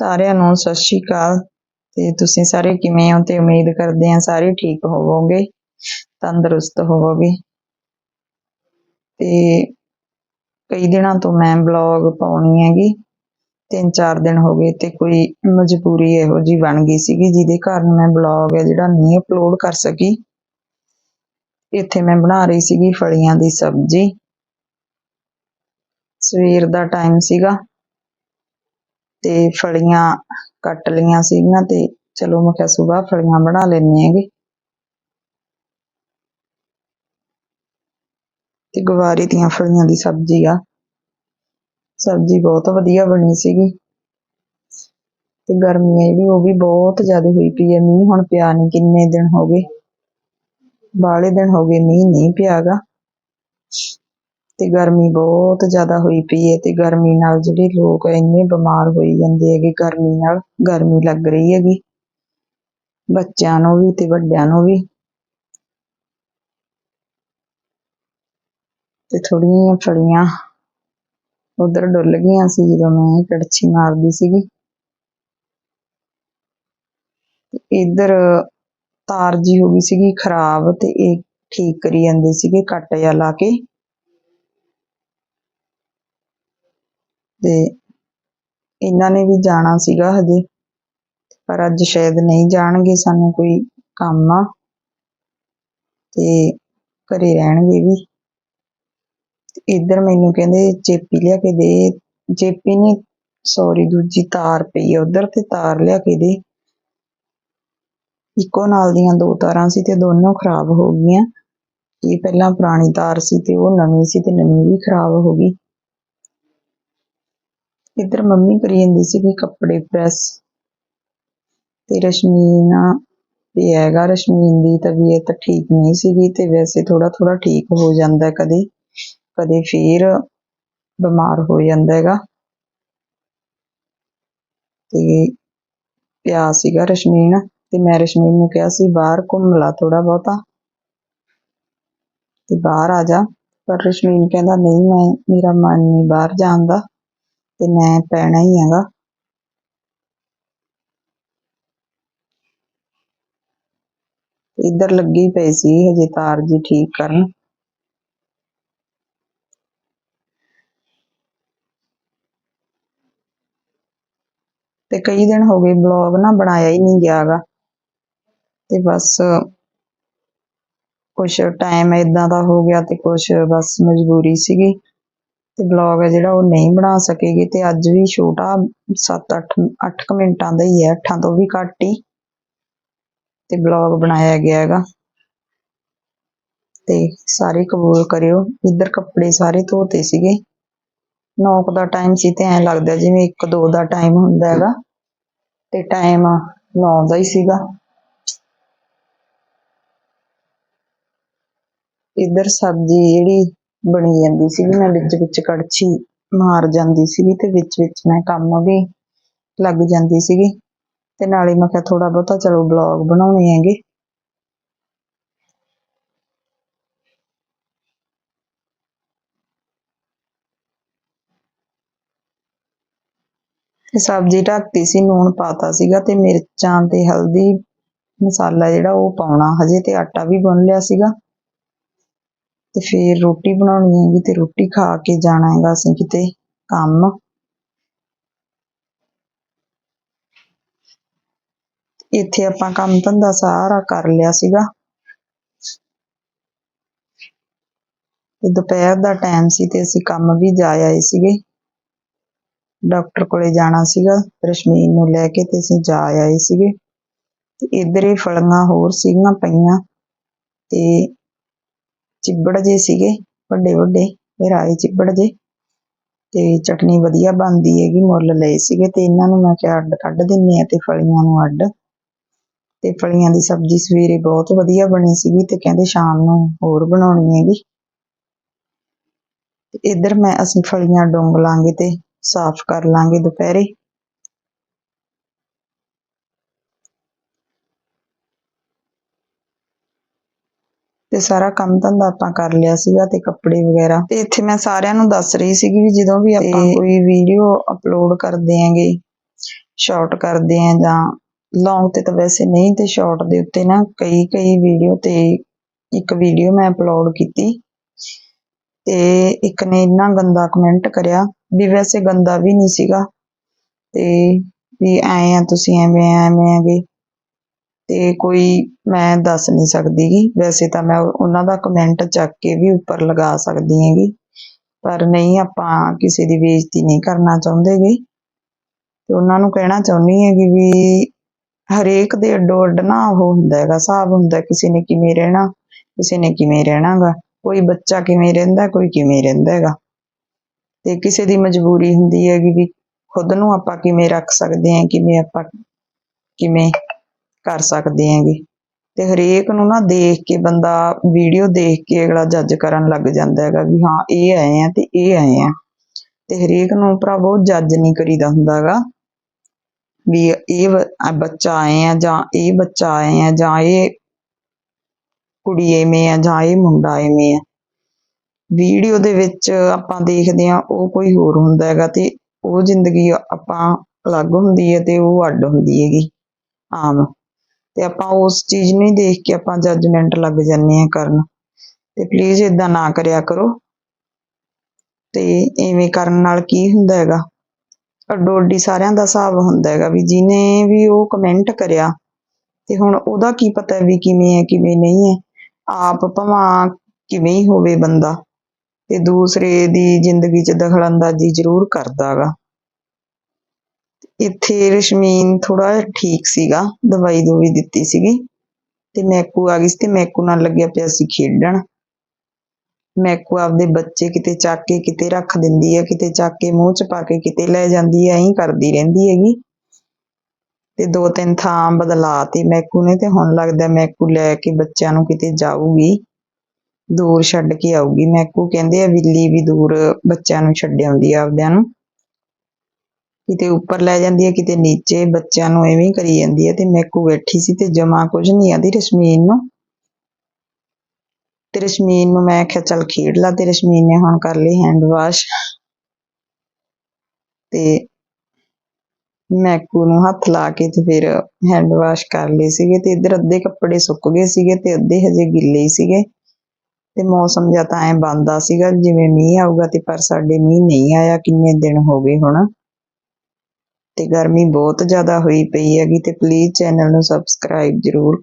ਸਾਰਿਆਂ ਨੂੰ ਸਤਿ ਸ਼੍ਰੀ ਅਕਾਲ। ਤੇ ਤੁਸੀਂ ਸਾਰੇ ਕਿਵੇਂ ਹੋ? ਤੇ ਉਮੀਦ ਕਰਦੇ ਹਾਂ ਸਾਰੇ ਠੀਕ ਹੋਵੋਗੇ, ਤੰਦਰੁਸਤ ਹੋਵੋਗੇ। ਤੇ ਕਈ ਦਿਨਾਂ ਤੋਂ ਮੈਂ ਬਲੌਗ ਪਾਉਣੀ ਹੈਗੀ। ਤਿੰਨ ਚਾਰ ਦਿਨ ਹੋ ਗਏ ਤੇ ਕੋਈ ਮਜਬੂਰੀ ਇਹੋ ਜੀ ਬਣ ਗਈ ਸੀਗੀ, ਜਿਹਦੇ ਕਾਰਨ ਮੈਂ ਬਲੌਗ ਹੈ ਜਿਹੜਾ ਨਹੀਂ ਅਪਲੋਡ ਕਰ ਸਕੀ। ਇੱਥੇ ਮੈਂ ਬਣਾ ਰਹੀ ਸੀਗੀ ਫਲੀਆਂ ਦੀ ਸਬਜ਼ੀ। ਸਵੇਰ ਦਾ ਟਾਈਮ ਸੀਗਾ। ਤੇ ਫਲੀਆਂ ਕੱਟ ਲਈਆਂ ਸੀਗੀਆਂ ਤੇ ਚਲੋ ਮੈਂ ਕਿਹਾ ਸੁਬਾਹ ਫਲੀਆਂ ਬਣਾ ਲੈਣੇ ਹੈਗੇ। ਤੇ ਗਵਾਰੇ ਦੀਆਂ ਫਲੀਆਂ ਦੀ ਸਬਜ਼ੀ ਆ। ਸਬਜ਼ੀ ਬਹੁਤ ਵਧੀਆ ਬਣੀ ਸੀਗੀ। ਤੇ ਗਰਮੀ ਹੈ ਜਿਹੜੀ ਉਹ ਵੀ ਬਹੁਤ ਜ਼ਿਆਦਾ ਹੋਈ ਪਈ ਹੈ ਮੀਂਹ ਹੁਣ ਪਿਆ ਨਹੀਂ ਕਿੰਨੇ ਦਿਨ ਹੋ ਗਏ? ਬਾਹਲੇ ਦਿਨ ਹੋ ਗਏ, ਮੀਂਹ ਨਹੀਂ ਪਿਆਗਾ ਤੇ ਗਰਮੀ ਬਹੁਤ ਜ਼ਿਆਦਾ ਹੋਈ ਪਈ ਹੈ ਤੇ ਗਰਮੀ ਨਾਲ ਜਿਹੜੇ ਲੋਕ ਇੰਨੇ ਬਿਮਾਰ ਹੋਈ ਜਾਂਦੇ ਹੈਗੇ, ਗਰਮੀ ਨਾਲ ਗਰਮੀ ਲੱਗ ਰਹੀ ਹੈਗੀ। ਬੱਚਿਆਂ ਨੂੰ ਵੀ ਤੇ ਵੱਡਿਆਂ ਨੂੰ ਵੀ। ਤੇ ਥੋੜੀਆਂ ਫਲੀਆਂ ਉਧਰ ਡੁੱਲ ਗਈਆਂ ਸੀ ਜਦੋਂ ਮੈਂ ਕੜਛੀ ਮਾਰਦੀ ਸੀਗੀ। ਇੱਧਰ ਤਾਰ ਜੀ ਹੋ ਗਈ ਸੀਗੀ ਖਰਾਬ ਤੇ ਇਹ ਠੀਕ ਕਰੀ ਜਾਂਦੇ ਸੀਗੇ, ਕੱਟ ਜਾ ਲਾ ਕੇ। ਤੇ ਇਹਨਾਂ ਨੇ ਵੀ ਜਾਣਾ ਸੀਗਾ ਹਜੇ। ਪਰ ਅੱਜ ਸ਼ਾਇਦ ਨਹੀਂ ਜਾਣਗੇ, ਸਾਨੂੰ ਕੋਈ ਕੰਮ ਆ। ਤੇ ਘਰੇ ਰਹਿਣਗੇ ਵੀ। ਇੱਧਰ ਮੈਨੂੰ ਕਹਿੰਦੇ ਚੇਪੀ ਲਿਆ ਕੇ ਦੇ। ਚੇਪੀ ਨਹੀਂ ਸੌਰੀ ਦੂਜੀ ਤਾਰ ਪਈ ਆ ਉਧਰ ਤੇ ਤਾਰ ਲਿਆ ਕੇ ਦੇ। ਇੱਕੋ ਨਾਲ ਦੀਆਂ ਦੋ ਤਾਰਾਂ ਸੀ ਤੇ ਦੋਨੋਂ ਖਰਾਬ ਹੋ ਗਈਆਂ। ਇਹ ਪਹਿਲਾਂ ਪੁਰਾਣੀ ਤਾਰ ਸੀ ਤੇ ਉਹ ਨਵੀਂ ਸੀ ਤੇ ਨਵੀਂ ਵੀ ਖਰਾਬ ਹੋ ਗਈ। ਇੱਧਰ ਮੰਮੀ ਕਰੀ ਜਾਂਦੀ ਸੀਗੀ ਕੱਪੜੇ ਪ੍ਰੈਸ। ਤੇ ਰਸ਼ਮੀਨ ਤੇ ਹੈਗਾ ਰਸ਼ਮੀਨ ਦੀ ਤਬੀਅਤ ਠੀਕ ਨਹੀਂ ਸੀਗੀ ਤੇ ਵੈਸੇ ਥੋੜਾ ਥੋੜਾ ਠੀਕ ਹੋ ਜਾਂਦਾ ਕਦੇ ਕਦੇ ਫੇਰ ਬਿਮਾਰ ਹੋ ਜਾਂਦਾ ਹੈਗਾ। ਤੇ ਪਿਆ ਸੀਗਾ ਰਸ਼ਮੀਨ ਤੇ ਮੈਂ ਰਸ਼ਮੀਨ ਨੂੰ ਕਿਹਾ ਸੀ ਬਾਹਰ ਘੁੰਮ ਲਾ ਥੋੜਾ ਬਹੁਤਾ। ਤੇ ਬਾਹਰ ਆ ਜਾ। ਪਰ ਰਸ਼ਮੀਨ ਕਹਿੰਦਾ, ਨਹੀਂ, ਮੈਂ, ਮੇਰਾ ਮਨ ਨਹੀਂ ਬਾਹਰ ਜਾਣ ਦਾ। ਤੇ ਮੈਂ ਪੈਣਾ ਹੀ ਹੈਗਾ। ਇੱਧਰ ਲੱਗੀ ਪਈ ਸੀ, ਹਜੇ ਤਾਰ ਜੀ ਠੀਕ ਕਰਨ। ਤੇ ਕਈ ਦਿਨ ਹੋ ਗਏ ਬਲੌਗ ਨਾ ਬਣਾਇਆ ਹੀ ਨਹੀਂ ਗਿਆਗਾ। ਤੇ ਬਸ ਕੁਛ ਟਾਈਮ ਇਦਾਂ ਦਾ ਹੋ ਗਿਆ ਤੇ ਕੁਛ ਬਸ ਮਜਬੂਰੀ ਸੀਗੀ। ਤੇ ਬਲੌਗ ਹੈ ਜਿਹੜਾ ਉਹ ਨਹੀਂ ਬਣਾ ਸਕੇਗੀ ਤੇ ਅੱਜ ਵੀ ਛੋਟਾ 7-8 8 ਮਿੰਟਾਂ ਦਾ ਹੀ ਹੈ 8 ਤੋਂ ਵੀ ਘੱਟ ਹੀ। ਤੇ ਬਲੌਗ ਬਣਾਇਆ ਗਿਆ ਹੈਗਾ। ਤੇ ਸਾਰੇ ਕਬੂਲ ਕਰਿਓ, ਇੱਧਰ ਕੱਪੜੇ ਸਾਰੇ ਧੋਤੇ ਸੀਗੇ। 9 ਦਾ ਟਾਈਮ ਸੀ ਤੇ ਐਂ ਲੱਗਦਾ ਜਿਵੇਂ 1-2 ਦਾ ਟਾਈਮ ਹੁੰਦਾ ਹੈਗਾ। ਤੇ ਟਾਈਮ 9 ਦਾ ਹੀ ਸੀਗਾ। ਇੱਧਰ ਸਬਜ਼ੀ ਜਿਹੜੀ ਬਣੀ ਜਾਂਦੀ ਸੀ ਮੈਂ ਵਿੱਚ ਵਿੱਚ ਕੜਛੀ ਮਾਰ ਜਾਂਦੀ ਸੀਗੀ ਤੇ ਵਿੱਚ ਵਿੱਚ ਮੈਂ ਕੰਮ ਵੀ ਲੱਗ ਜਾਂਦੀ ਸੀਗੀ ਤੇ ਨਾਲੇ ਮੈਂ ਕਿਹਾ ਥੋੜਾ ਬਹੁਤਾ ਚਲੋ ਬਲੌਗ ਬਣਾਉਣੇ ਹੈਗੇ। ਤੇ ਸਬਜ਼ੀ ਢੱਕਤੀ ਸੀ ਨੂਣ ਪਾਤਾ ਸੀਗਾ ਤੇ ਮਿਰਚਾਂ ਤੇ ਹਲਦੀ ਮਸਾਲਾ ਜਿਹੜਾ ਉਹ ਪਾਉਣਾ, ਹਜੇ ਤੇ ਆਟਾ ਵੀ ਗੁੰਨ ਲਿਆ ਸੀਗਾ। ਤੇ ਫਿਰ ਰੋਟੀ ਬਣਾਉਣੀ ਹੈਗੀ ਤੇ ਰੋਟੀ ਖਾ ਕੇ ਜਾਣਾ ਹੈਗਾ ਅਸੀਂ ਕਿਤੇ ਕੰਮ। ਇੱਥੇ ਆਪਾਂ ਕੰਮ ਧੰਦਾ ਸਾਰਾ ਕਰ ਲਿਆ ਸੀਗਾ। ਤੇ ਦੁਪਹਿਰ ਦਾ ਟਾਈਮ ਸੀ ਤੇ ਅਸੀਂ ਕੰਮ ਵੀ ਜਾ ਆਏ ਸੀਗੇ। ਡਾਕਟਰ ਕੋਲੇ ਜਾਣਾ ਸੀਗਾ, ਰਸ਼ਮੀਨ ਨੂੰ ਲੈ ਕੇ ਤੇ ਅਸੀਂ ਜਾ ਆਏ ਸੀਗੇ। ਤੇ ਇੱਧਰ ਇਹ ਫਲੀਆਂ ਹੋਰ ਸੀਗੀਆਂ ਪਈਆਂ। ਤੇ ਚਿੱਬੜ ਜੇ ਸੀਗੇ, ਵੱਡੇ ਵੱਡੇ ਇਹ ਰਾਏ ਚਿੱਬੜ ਜੇ। ਤੇ ਚਟਨੀ ਵਧੀਆ ਬਣਦੀ ਹੈਗੀ, ਮੁੱਲ ਲਏ ਸੀਗੇ ਤੇ ਇਹਨਾਂ ਨੂੰ ਮੈਂ ਕਿਹਾ ਅੱਡ ਕੱਢ ਦਿੰਨੇ ਆ ਤੇ ਫਲੀਆਂ ਨੂੰ ਅੱਡ। ਤੇ ਫਲੀਆਂ ਦੀ ਸਬਜ਼ੀ ਸਵੇਰੇ ਬਹੁਤ ਵਧੀਆ ਬਣੀ ਸੀਗੀ ਤੇ ਕਹਿੰਦੇ ਸ਼ਾਮ ਨੂੰ ਹੋਰ ਬਣਾਉਣੀ ਹੈਗੀ। ਤੇ ਇੱਧਰ ਮੈਂ, ਅਸੀਂ ਫਲੀਆਂ ਡੁੰਗ ਲਾਂਗੇ ਤੇ ਸਾਫ਼ ਕਰ ਲਾਂਗੇ ਦੁਪਹਿਰੇ। ਤੇ ਸਾਰਾ ਕੰਮ ਧੰਦਾ ਆਪਾਂ ਕਰ ਲਿਆ ਸੀਗਾ ਤੇ ਕੱਪੜੇ ਵਗੈਰਾ। ਤੇ ਇੱਥੇ ਮੈਂ ਸਾਰਿਆਂ ਨੂੰ ਦੱਸ ਰਹੀ ਸੀਗੀ ਵੀ ਜਦੋਂ ਵੀ ਆਪਾਂ ਕੋਈ ਵੀਡੀਓ ਅਪਲੋਡ ਕਰਦੇ ਆਂਗੇ ਸ਼ਾਰਟ ਕਰਦੇ ਆ ਜਾਂ ਲੌਂਗ ਤੇ ਤਾਂ ਵੈਸੇ ਨਹੀਂ ਤੇ ਸ਼ਾਰਟ ਦੇ ਉੱਤੇ ਨਾ ਕਈ ਕਈ ਵੀਡੀਓ ਤੇ ਇੱਕ ਵੀਡੀਓ ਮੈਂ ਅਪਲੋਡ ਕੀਤੀ। ਤੇ ਇੱਕ ਨੇ ਇੰਨਾ ਗੰਦਾ ਕਮੈਂਟ ਕਰਿਆ ਵੀ ਵੈਸੇ ਗੰਦਾ ਵੀ ਨਹੀਂ ਸੀਗਾ। ਤੇ ਵੀ ਐਂ ਆ ਤੁਸੀਂ ਐਵੇਂ ਐਵੇਂ ਹੈਗੇ ਤੇ ਕੋਈ ਮੈਂ ਦੱਸ ਨਹੀਂ ਸਕਦੀ ਗੀ। ਵੈਸੇ ਤਾਂ ਮੈਂ ਉਹਨਾਂ ਦਾ ਕਮੈਂਟ ਚੱਕ ਕੇ ਵੀ ਉੱਪਰ ਲਗਾ ਸਕਦੀ ਹੈਗੀ ਪਰ ਨਹੀਂ, ਆਪਾਂ ਕਿਸੇ ਦੀ ਬੇਇੱਜ਼ਤੀ ਨਹੀਂ ਕਰਨਾ ਚਾਹੁੰਦੇ ਗੇ। ਤੇ ਉਹਨਾਂ ਨੂੰ ਕਹਿਣਾ ਚਾਹੁੰਦੀ ਹੈਗੀ ਵੀ ਹਰੇਕ ਦੇ ਅੱਡੋ ਅੱਡ ਨਾ ਉਹ ਹੁੰਦਾ ਹੈਗਾ, ਹਿਸਾਬ ਹੁੰਦਾ ਕਿਸੇ ਨੇ ਕਿਵੇਂ ਰਹਿਣਾ, ਕਿਸੇ ਨੇ ਕਿਵੇਂ ਰਹਿਣਾਗਾ ਕੋਈ ਬੱਚਾ ਕਿਵੇਂ ਰਹਿੰਦਾ, ਕੋਈ ਕਿਵੇਂ ਰਹਿੰਦਾ ਹੈਗਾ। ਤੇ ਕਿਸੇ ਦੀ ਮਜਬੂਰੀ ਹੁੰਦੀ ਹੈਗੀ ਵੀ ਖੁਦ ਨੂੰ ਆਪਾਂ ਕਿਵੇਂ ਰੱਖ ਸਕਦੇ ਹਾਂ ਕਿਵੇਂ ਆਪਾਂ, ਕਿਵੇਂ ਕਰ ਸਕਦੇ ਹੈਗੇ। ਤੇ ਹਰੇਕ ਨੂੰ ਨਾ ਦੇਖ ਕੇ ਬੰਦਾ ਵੀਡੀਓ ਦੇਖ ਕੇ ਅਗਲਾ ਜੱਜ ਕਰਨ ਲੱਗ ਜਾਂਦਾ ਹੈਗਾ ਵੀ ਹਾਂ, ਇਹ ਆਏ ਆ ਤੇ ਇਹ ਆਏ ਆ। ਤੇ ਹਰੇਕ ਨੂੰ ਭਰਾਵੋ ਜੱਜ ਨਹੀਂ ਕਰੀਦਾ ਹੁੰਦਾਗਾ ਵੀ ਇਹ ਬੱਚਾ ਆਏ ਆ ਜਾਂ ਇਹ ਬੱਚਾ ਆਏ ਆ ਜਾਂ ਇਹ ਕੁੜੀ ਐਵੇਂ ਆ ਜਾਂ ਇਹ ਮੁੰਡਾ ਐਵੇਂ ਆ। ਵੀਡੀਓ ਦੇ ਵਿੱਚ ਆਪਾਂ ਦੇਖਦੇ ਆ, ਉਹ ਕੋਈ ਹੋਰ ਹੁੰਦਾ ਹੈਗਾ ਤੇ ਉਹ ਜ਼ਿੰਦਗੀ ਆਪਾਂ ਅਲੱਗ ਹੁੰਦੀ ਹੈ ਤੇ ਉਹ ਅੱਡ ਹੁੰਦੀ ਹੈਗੀ। ਆਮ। ਤੇ ਆਪਾਂ ਉਸ ਚੀਜ਼ ਨੂੰ ਹੀ ਦੇਖ ਕੇ ਆਪਾਂ ਜੱਜਮੈਂਟ ਲੱਗ ਜਾਂਦੇ ਆ ਕਰਨ। ਤੇ ਪਲੀਜ਼ ਇਦਾਂ ਨਾ ਕਰਿਆ ਕਰੋ। ਤੇ ਐਵੇਂ ਕਰਨ ਨਾਲ ਕੀ ਹੁੰਦਾ ਹੈਗਾ? ਅੱਡੋ ਅੱਡੀ ਸਾਰਿਆਂ ਦਾ ਹਿਸਾਬ ਹੁੰਦਾ ਹੈਗਾ ਵੀ ਜਿਹਨੇ ਵੀ ਉਹ ਕਮੈਂਟ ਕਰਿਆ, ਤੇ ਹੁਣ ਉਹਦਾ ਕੀ ਪਤਾ ਵੀ ਕਿਵੇਂ ਹੈ, ਕਿਵੇਂ ਨਹੀਂ ਹੈ। ਆਪ ਭਵਾਂ ਕਿਵੇਂ ਹੀ ਹੋਵੇ ਬੰਦਾ, ਤੇ ਦੂਸਰੇ ਦੀ ਜ਼ਿੰਦਗੀ 'ਚ ਦਖਲ ਅੰਦਾਜ਼ੀ ਜ਼ਰੂਰ ਕਰਦਾਗਾ ਇੱਥੇ ਰਸ਼ਮੀਨ ਥੋੜਾ ਠੀਕ ਸੀਗਾ, ਦਵਾਈ ਦੂਵੀ ਦਿੱਤੀ ਸੀਗੀ ਤੇ ਮੈਕੂ ਆ ਗਈ ਸੀ ਤੇ ਮੈਕੂ ਨਾਲ ਲੱਗਿਆ ਪਿਆ ਸੀ ਖੇਡਣ। ਮੈਕੂ ਆਪਦੇ ਬੱਚੇ ਕਿਤੇ ਚੱਕ ਕੇ ਕਿਤੇ ਰੱਖ ਦਿੰਦੀ ਹੈ ਕਿਤੇ ਚੱਕ ਕੇ ਮੂੰਹ 'ਚ ਪਾ ਕੇ ਕਿਤੇ ਲੈ ਜਾਂਦੀ ਹੈ ਐਂ ਕਰਦੀ ਰਹਿੰਦੀ ਹੈਗੀ। ਤੇ ਦੋ ਤਿੰਨ ਥਾਂ ਬਦਲਾਤੀ ਮੈਕੂ ਨੇ ਤੇ ਹੁਣ ਲੱਗਦਾ ਮੈਕੂ ਲੈ ਕੇ ਬੱਚਿਆਂ ਨੂੰ ਕਿਤੇ ਜਾਊਗੀ, ਦੂਰ ਛੱਡ ਕੇ ਆਊਗੀ। ਮੈਕੂ ਕਹਿੰਦੇ ਆ, ਬਿੱਲੀ ਵੀ ਦੂਰ ਬੱਚਿਆਂ ਨੂੰ ਛੱਡ ਆਉਂਦੀ ਆ ਆਪਦਿਆਂ ਨੂੰ। ਕਿਤੇ ਉੱਪਰ ਲੈ ਜਾਂਦੀ ਹੈ, ਕਿਤੇ ਨੀਚੇ ਬੱਚਿਆਂ ਨੂੰ ਐਵੇਂ ਕਰੀ ਜਾਂਦੀ ਹੈ ਤੇ ਮੈਕੂ ਬੈਠੀ ਸੀ ਤੇ ਜਮਾ ਕੁਝ ਨਹੀਂ ਆਦੀ ਰਸ਼ਮੀਨ ਨੂੰ। ਤੇ ਰਸ਼ਮੀਨ ਨੂੰ ਮੈਂ ਆਖਿਆ ਚੱਲ ਖੇਡ ਲਾ ਤੇ ਰਸ਼ਮੀਨ ਨੇ ਹੁਣ ਕਰ ਲਈ ਹੈਂਡ ਵਾਸ਼ ਤੇ ਮੈਕੂ ਨੂੰ ਹੱਥ ਲਾ ਕੇ ਤੇ ਫਿਰ ਹੈਂਡ ਵਾਸ਼ ਕਰ ਲਏ ਸੀਗੇ ਤੇ ਇੱਧਰ ਅੱਧੇ ਕੱਪੜੇ ਸੁੱਕ ਗਏ ਸੀਗੇ ਤੇ ਅੱਧੇ ਹਜੇ ਗਿੱਲੇ ਹੀ ਸੀਗੇ। ਤੇ ਮੌਸਮ ਜਾਂ ਤਾਂ ਐ ਬੰਦਾ ਸੀਗਾ, ਜਿਵੇਂ ਮੀਂਹ ਆਊਗਾ ਤੇ ਪਰ ਸਾਡੇ ਮੀਂਹ ਨਹੀਂ ਆਇਆ, ਕਿੰਨੇ ਦਿਨ ਹੋ ਗਏ ਹੁਣ। ਤੇ ਗਰਮੀ ਬਹੁਤ ਜ਼ਿਆਦਾ ਹੋਈ ਪਈ ਹੈਗੀ ਤੇ ਪਲੀਜ਼ ਚੈਨਲ ਨੂੰ ਸਬਸਕ੍ਰਾਈਬ ਜ਼ਰੂਰ